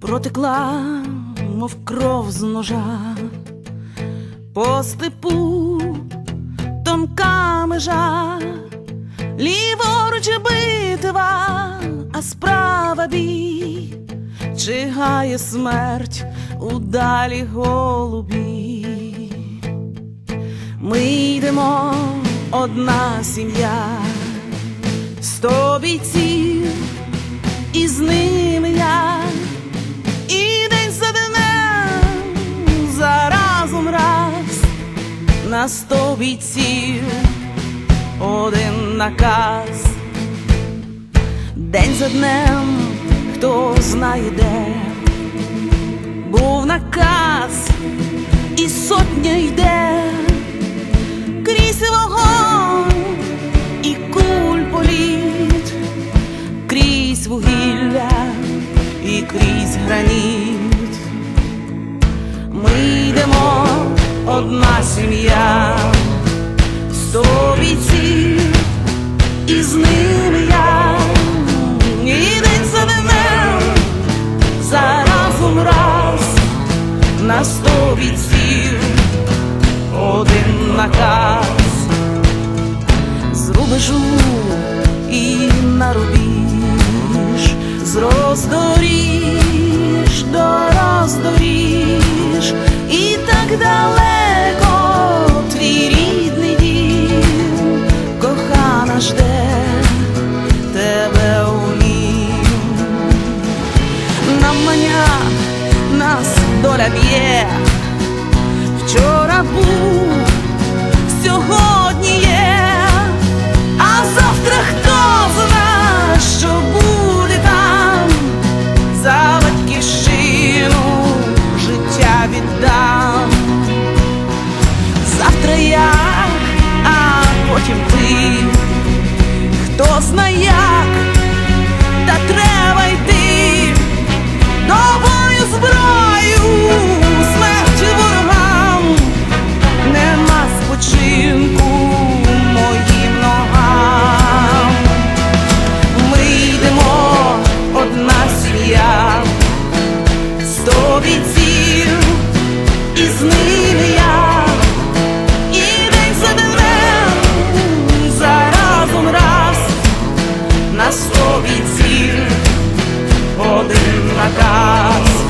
протекла, мов кров з ножа, по степу тонка межа, ліворуч битва, а справа бій, чигає смерть у далі голубі. Ми йдемо одна сім'я, сто бійців, і з ними на сто бійців, один наказ, день за днем, хто знає де, був наказ, і сотня йде. Крізь вогонь і куль політ, крізь вугілля і крізь граніт. одна сім'я, сто бійців, і з ними я. І день за днем, за разом раз на сто бійців, один наказ. З рубежу і на рубіж з роздорів. навмання нас доля вчора був, сьогодні є, а завтра хто зна, що буде там, за батьківщину життя віддам. Завтра я, а потім ти, хто знає. сів один наказ.